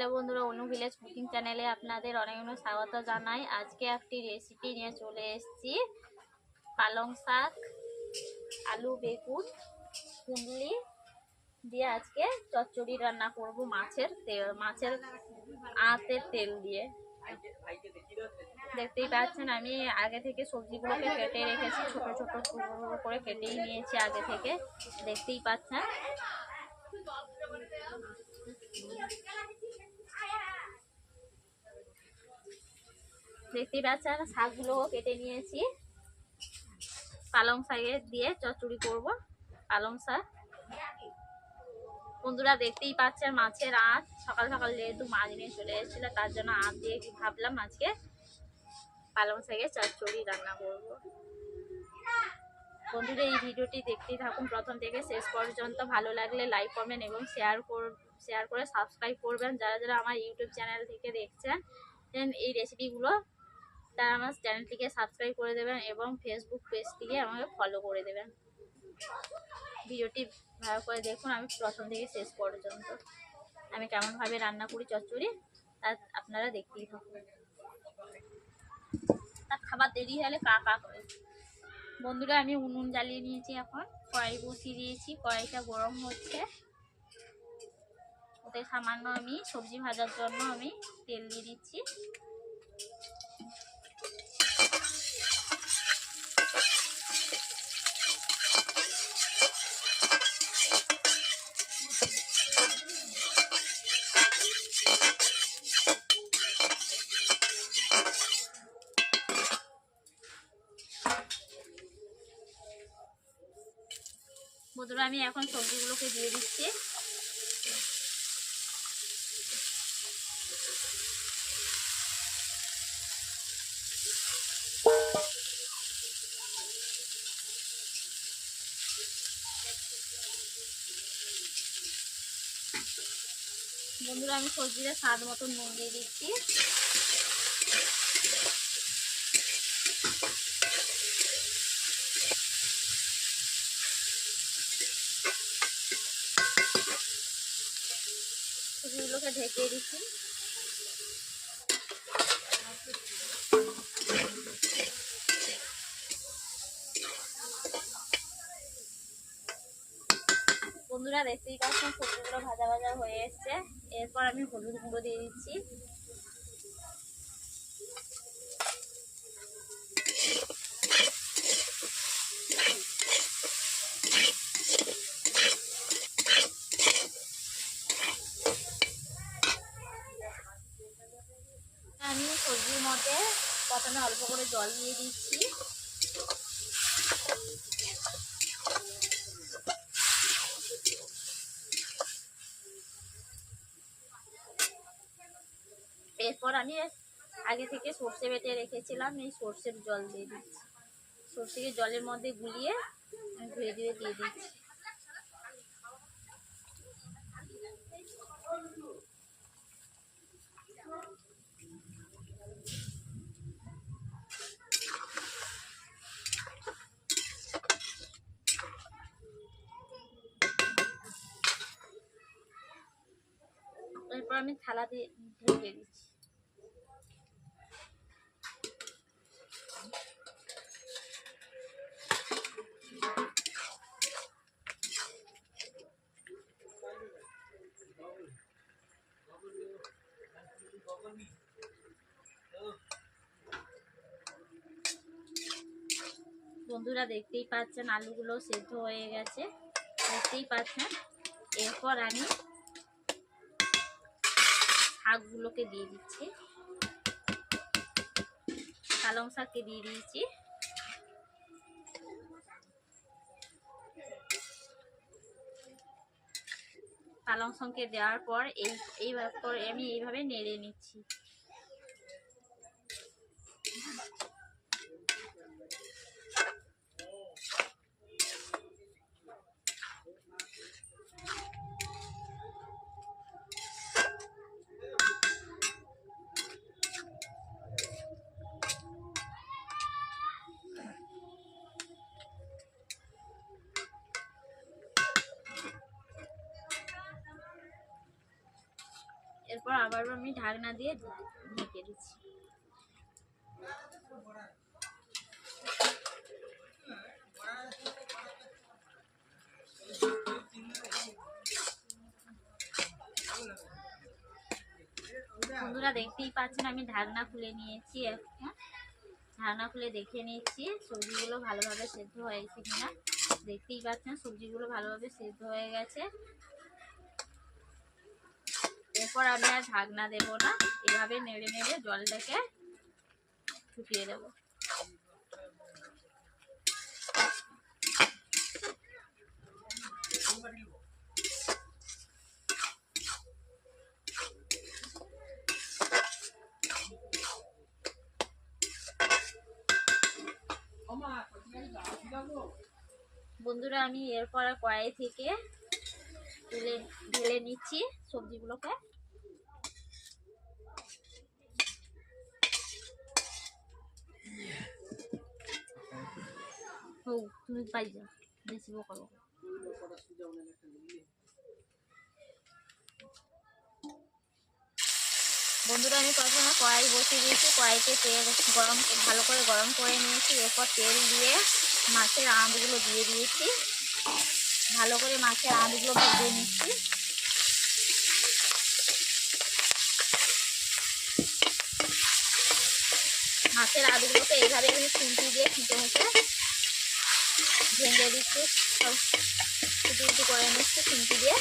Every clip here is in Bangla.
হ্যালো বন্ধুরা, অনু ভিলেজ কুকিং চ্যানেলে আপনাদের অনেক অনেক স্বাগত জানাই। আজকে একটি রেসিপি নিয়ে চলে এসেছি। পালং শাক, আলু, বেগুন কুন্দলি দিয়ে আজকে চচ্চড়ি রান্না করব মাছের তেল মাছের আঁতের তেল দিয়ে। দেখতেই পাচ্ছেন, আমি আগে থেকে সবজিগুলোকে কেটে রেখেছি, ছোট ছোট টুকরো করে কেটেই নিয়েছি আগে থেকে। দেখতেই পাচ্ছেন। দেখতেই পাচ্ছেন শাকগুলোও কেটে নিয়েছি। পালং শাকের দিয়ে চচ্চড়ি করব, পালং শাক। বন্ধুরা দেখতেই পাচ্ছেন মাছের আঁচ সকাল সকাল যেহেতু মাছ নিয়ে চলে এসেছিল, তার জন্য আঁচ দিয়ে ভাবলাম আজকে পালং শাকের চচ্চড়ি রান্না করব। বন্ধুরা, এই ভিডিওটি দেখতেই থাকুন। প্রথম থেকে শেষ পর্যন্ত ভালো লাগলে লাইক করবেন এবং শেয়ার কর শেয়ার করে সাবস্ক্রাইব করবেন। যারা যারা আমার ইউটিউব চ্যানেল থেকে দেখছেন এই রেসিপিগুলো তারা আমার চ্যানেলটিকে সাবস্ক্রাইব করে দেবেন এবং ফেসবুক পেজটিকে আমাকে ফলো করে দেবেন। ভিডিওটি ভালো করে দেখুন, আমি প্রথম থেকে শেষ পর্যন্ত। আমি কেমনভাবে রান্না করি চচ্চড়ি, তা আপনারা দেখতেই থাকুন। তার খাবার দেরি হলে কা কা করে। বন্ধুরা, আমি উনুন জ্বালিয়ে নিয়েছি এখন। কড়াই বসিয়ে দিয়েছি, কড়াইটা গরম হচ্ছে। ওতে সামান্য আমি সবজি ভাজার জন্য আমি তেল দিয়ে দিচ্ছি। বন্ধুরা আমি এখন সবজিগুলোকে দিয়ে দিচ্ছি। বন্ধুরা আমি সবজিটা স্বাদ মতো নুন দিয়ে দিচ্ছি। সবজিগুলোকে ঢেকে দিচ্ছি। বন্ধুরা দেখতেই পাচ্ছেন সবজিগুলো ভাজা ভাজা হয়ে এসছে। এরপর আমি হলুদ গুঁড়ো দিয়ে দিচ্ছি আমি সবজির মধ্যে প্রথমে অল্প করে জল দিয়ে দিচ্ছি। এরপর আমি আগে থেকে সর্ষে বেটে রেখেছিলাম, এই সর্ষের জল দিয়ে দিচ্ছি। সর্ষেকে জলের মধ্যে গুলিয়ে ধুয়ে ধুয়ে দিয়ে দিচ্ছি এরপর আমি থালা দিয়ে দিচ্ছি। বন্ধুরা দেখতেই পাচ্ছেন, আলুগুলো সেদ্ধ হয়ে গেছে। দেখতেই পাচ্ছেন, এরপর আমি শাকগুলোকে দিয়ে দিচ্ছি। পালং শাককে দিয়ে দিয়েছি। পালং শাককে দেওয়ার পর এই এইভাবে আমি এইভাবে নেড়ে নিচ্ছি। এরপর আবার আমি ঢাকনা দিয়ে ঢেকে দিচ্ছি। বন্ধুরা দেখতেই পাচ্ছেন, আমি ঢাকনা খুলে নিয়েছি এখন। ঢাকনা খুলে দেখে নিচ্ছি, সবজিগুলো ভালোভাবে সেদ্ধ হয়েছে কিনা। দেখতেই পাচ্ছেন, সবজিগুলো ভালোভাবে সেদ্ধ হয়ে গেছে। এরপর আমি আর ঢাকনা দেব না। এভাবে নেড়ে নেড়ে জলটাকে ফুটিয়ে দেবো। বন্ধুরা, আমি এরপর কড়াই থেকে তুলে ঢেলে নিচ্ছি সবজিগুলোকে। হৌ তুমি পাই বন্ধুরা, আমি প্রথমে কড়াই বসিয়ে দিয়েছি। কড়াইতে তেল গরম, ভালো করে গরম করে নিয়েছি। এরপর তেল দিয়ে মাছের আঁশগুলো দিয়ে দিয়েছি। ভালো করে মাছের আঁশগুলো ভেজে নিচ্ছি। মাছের আঁশগুলোকে এইভাবে আমি খুন্তি দিয়ে খুঁটে মুখে ভেঙে দিচ্ছি। সব কুটি কুটি করে নিচ্ছি খুন্তি দিয়ে।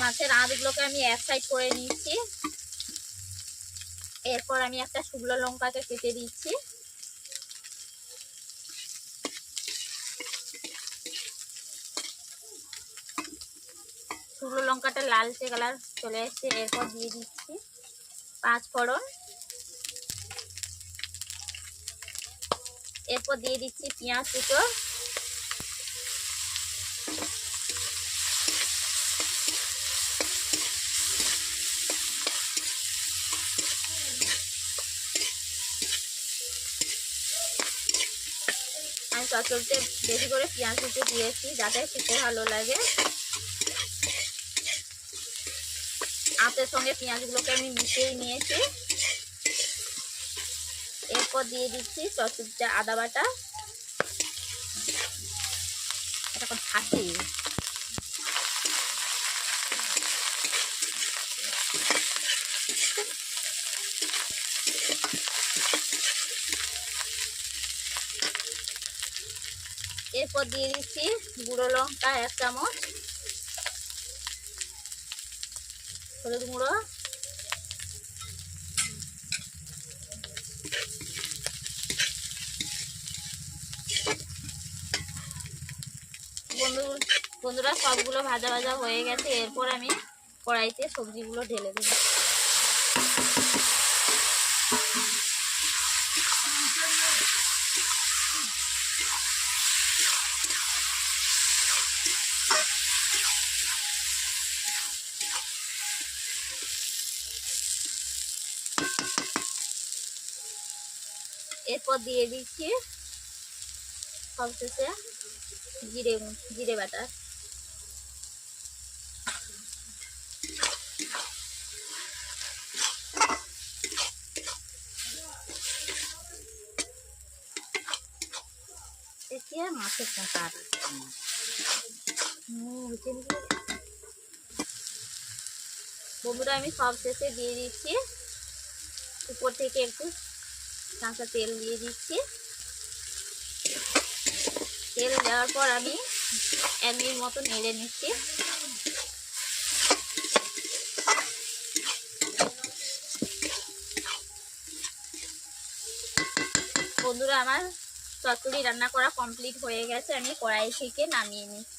মাছের আঁশগুলোকে আমি এক সাইড করে নিচ্ছি। এরপর আমি একটা শুকনো লঙ্কাকে কেটে দিচ্ছি। শুকনো লঙ্কাটা লালচে কালার চলে এসছে, এরপর দিয়ে দিচ্ছি। পাঁচ ফোড়ন। এরপর দিয়ে দিচ্ছি পেঁয়াজ কুচো। আমি চচলতে বেশি করে পেঁয়াজ কুচো দিয়েছি, যাতে খেতে ভালো লাগে। আতের সঙ্গে পেঁয়াজগুলোকে আমি মিশিয়ে নিয়েছি। এরপর দিয়ে দিচ্ছি চচুরটা আদা বাটা। এটা এরপর দিয়ে দিচ্ছি গুঁড়ো লঙ্কা এক চামচ। হলুদ গুঁড়ো। বন্ধু, বন্ধুরা, সবগুলো ভাজা ভাজা হয়ে গেছে। এরপর আমি কড়াইতে সবজিগুলো ঢেলে দেবো। এরপর দিয়ে দিচ্ছি সবশেষে জিরে জিরে বাটা দেখিয়ে মাছের কাঁকার বন্ধুরা, আমি সব শেষে দিয়ে দিচ্ছি। উপর থেকে একটু কাঁচা তেল দিয়ে দিচ্ছি। তেল দেওয়ার পর আমি এক মিনিট মতো নেড়ে নিচ্ছি। বন্ধুরা, আমার চচ্চড়ি রান্না করা কমপ্লিট হয়ে গেছে। আমি কড়াই থেকে নামিয়ে নিচ্ছি।